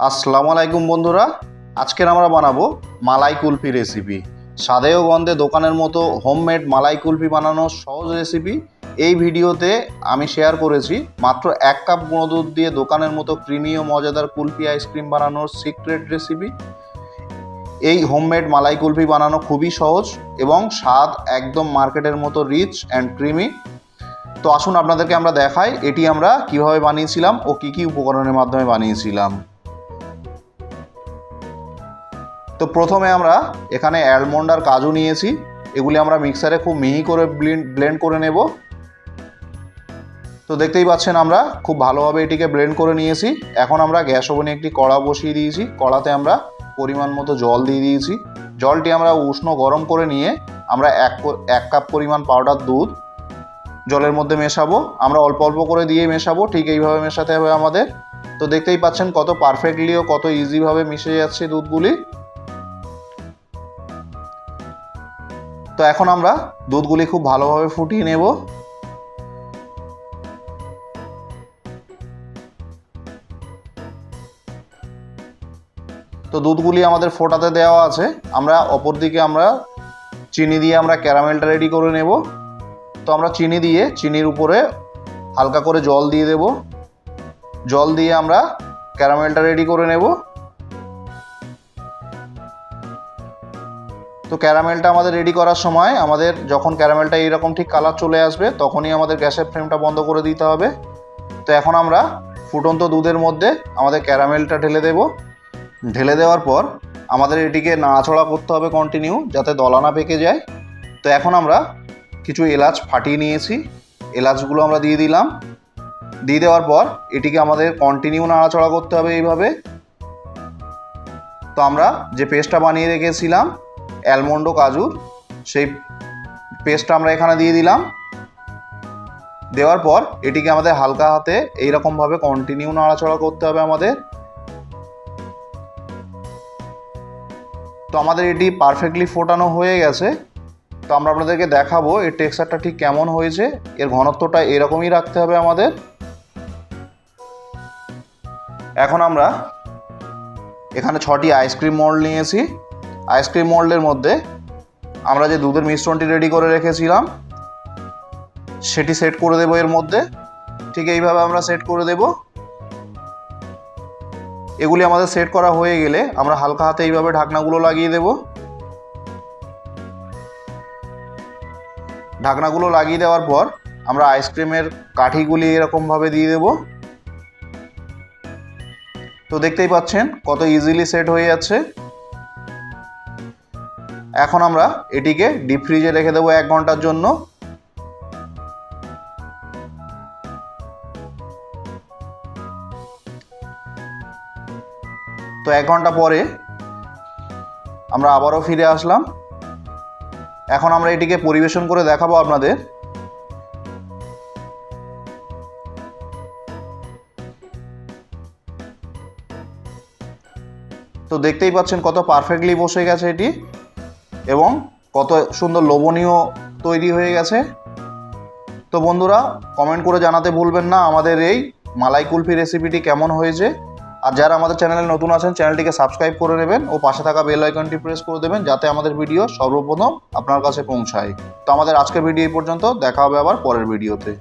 আসসালামু আলাইকুম বন্ধুরা। আজকের আমরা বানাবো মালাই কুলফি রেসিপি স্বাদে ও গন্ধে দোকানের মতো হোমমেড মালাই কুলফি বানানোর সহজ রেসিপি এই ভিডিওতে আমি শেয়ার করেছি মাত্র এক কাপ গুঁড়ো দুধ দিয়ে দোকানের মতো ক্রিমি ও মজাদার কুলফি আইসক্রিম বানানোর সিক্রেট রেসিপি এই হোমমেড মালাই কুলফি বানানো খুবই সহজ এবং স্বাদ একদম মার্কেটের মতো রিচ অ্যান্ড ক্রিমি তো আসুন আপনাদেরকে আমরা দেখাই, এটি আমরা কীভাবে বানিয়েছিলাম ও কী কী উপকরণের মাধ্যমে বানিয়েছিলাম। তো প্রথমে আমরা এখানে অ্যালমন্ড আর কাজু নিয়েছি। এগুলি আমরা মিক্সারে খুব মিহি করে ব্লেন্ড করে নেব। তো দেখতেই পাচ্ছেন আমরা খুব ভালোভাবে এটিকে ব্লেন্ড করে নিয়েছি। এখন আমরা গ্যাস ওভেনে একটি কড়া বসিয়ে দিয়েছি। কড়াতে আমরা পরিমাণ মতো জল দিয়ে দিয়েছি। জলটি আমরা উষ্ণ গরম করে নিয়ে আমরা এক এক কাপ পরিমাণ পাউডার দুধ জলের মধ্যে মেশাবো। আমরা অল্প অল্প করে দিয়ে মেশাবো। ঠিক এইভাবে মেশাতে হবে আমাদের। তো দেখতেই পাচ্ছেন কত পারফেক্টলি ও কত ইজিভাবে মিশে যাচ্ছে দুধগুলি। এখন আমরা দুধগুলি খুব ভালোভাবে ফুটিয়ে নেব। তো দুধগুলি আমাদের ফোটাতে দেওয়া আছে। আমরা অপর দিকে আমরা চিনি দিয়ে আমরা ক্যারামেলটা রেডি করে নেব। তো আমরা চিনি দিয়ে চিনির উপরে হালকা করে জল দিয়ে দেব। জল দিয়ে আমরা ক্যারামেলটা রেডি করে নেব। তো ক্যারামেলটা আমাদের রেডি করার সময় আমাদের যখন ক্যারামেলটা এইরকম ঠিক কালার চলে আসবে, তখনই আমাদের গ্যাসের ফ্লেমটা বন্ধ করে দিতে হবে। তো এখন আমরা ফুটন্ত দুধের মধ্যে আমাদের ক্যারামেলটা ঢেলে দেব। ঢেলে দেওয়ার পর আমাদের এটিকে নাড়াচড়া করতে হবে কন্টিনিউ যাতে দলা না পেকে যায়। তো এখন আমরা কিছু এলাচ ফাটিয়ে নিয়েছি। এলাচগুলো আমরা দিয়ে দিলাম। দিয়ে দেওয়ার পর এটিকে আমাদের কন্টিনিউ নাড়াচড়া করতে হবে এইভাবে। তো আমরা যে পেস্টটা বানিয়ে রেখেছিলাম অ্যালমন্ড কাজুর সেই পেস্টটা আমরা এখানে দিয়ে দিলাম। দেওয়ার পর এটিকে আমাদের হালকা হাতে এইরকমভাবে কন্টিনিউ নাড়াচড়া করতে হবে আমাদের। তো আমাদের এটি পারফেক্টলি ফোটানো হয়ে গেছে। তো আমরা আপনাদেরকে দেখাবো এর টেক্সচারটা ঠিক কেমন হয়েছে। এর ঘনত্বটা এরকমই রাখতে হবে আমাদের। এখন আমরা এখানে ছটি আইসক্রিম মোল্ড নিয়েছি। আইসক্রিম মোল্ডের মধ্যে আমরা যে দুধের মিশ্রণটি রেডি করে রেখেছিলাম, সেটি সেট করে দেবো এর মধ্যে। ঠিক এইভাবে আমরা সেট করে দেব। এগুলি আমাদের সেট করা হয়ে গেলে আমরা হালকা হাতে এইভাবে ঢাকনাগুলো লাগিয়ে দেব। ঢাকনাগুলো লাগিয়ে দেওয়ার পর আমরা আইসক্রিমের কাঠিগুলি এরকমভাবে দিয়ে দেব। তো দেখতেই পাচ্ছেন কত ইজিলি সেট হয়ে যাচ্ছে। এখন আমরা এটিকে ডিপ ফ্রিজে রেখে দেবো এক ঘণ্টার জন্য। তো এক ঘণ্টা পরে আমরা আবারও ফিরে আসলাম। এখন আমরা এটিকে পরিবেশন করে দেখাবো আপনাদের। তো দেখতেই পাচ্ছেন কত পারফেক্টলি বসে গেছে এটি। এবং কত সুন্দর লোভনীয় তৈরি হয়ে গেছে। তো বন্ধুরা কমেন্ট করে জানাতে ভুলবেন না, আমাদের এই মালাই কুলফি রেসিপিটি কেমন হয়েছে। আর যারা আমাদের চ্যানেলে নতুন আছেন চ্যানেলটিকে সাবস্ক্রাইব করে নেবেন ও পাশে থাকা বেল আইকনটি প্রেস করে দেবেন, যাতে আমাদের ভিডিও সর্বপ্রথম আপনার কাছে পৌঁছায়। তো আমাদের আজকের ভিডিও এই পর্যন্ত, দেখা হবে আবার পরের ভিডিওতে